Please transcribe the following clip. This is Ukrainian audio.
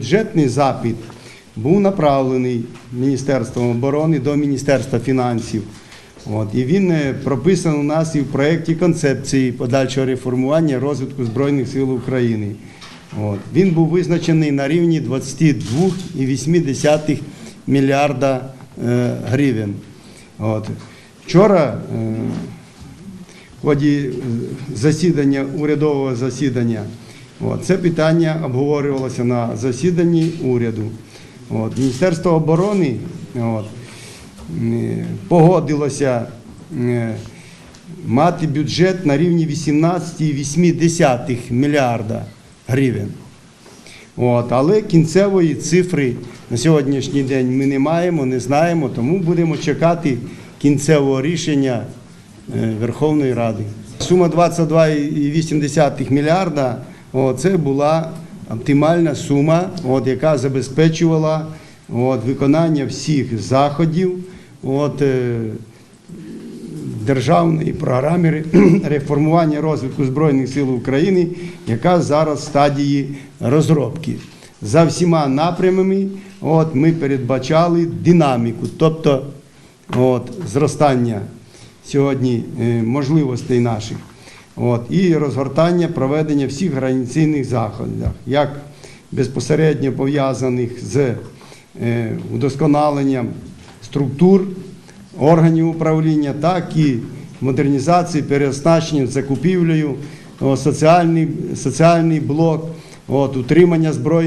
Бюджетний запит був направлений Міністерством оборони до Міністерства фінансів. От, і він е, прописаний у нас і в проєкті концепції подальшого реформування розвитку Збройних сил України. От, він був визначений на рівні 22,8 мільярда е, гривень. От. Вчора е, в ході засідання, урядового засідання. Це питання обговорювалося на засіданні уряду. Міністерство оборони е, погодилося е, мати бюджет на рівні 18,8 мільярда гривень. Але кінцевої цифри на сьогоднішній день ми не маємо, не знаємо, тому будемо чекати кінцевого рішення е, Верховної Ради. Сума 22,8 мільярда о, це була оптимальна сума, от, яка забезпечувала от, виконання всіх заходів от, е, державної програми реформування розвитку Збройних сил України, яка зараз в стадії розробки. За всіма напрямами от, ми передбачали динаміку, тобто от, зростання сьогодні е, можливостей наших. От, і розгортання проведення всіх граніційних заходів, як безпосередньо пов'язаних з е, удосконаленням структур органів управління, так і модернізації, переоснащенням, закупівлею, соціальний, соціальний блок, от, утримання збройних.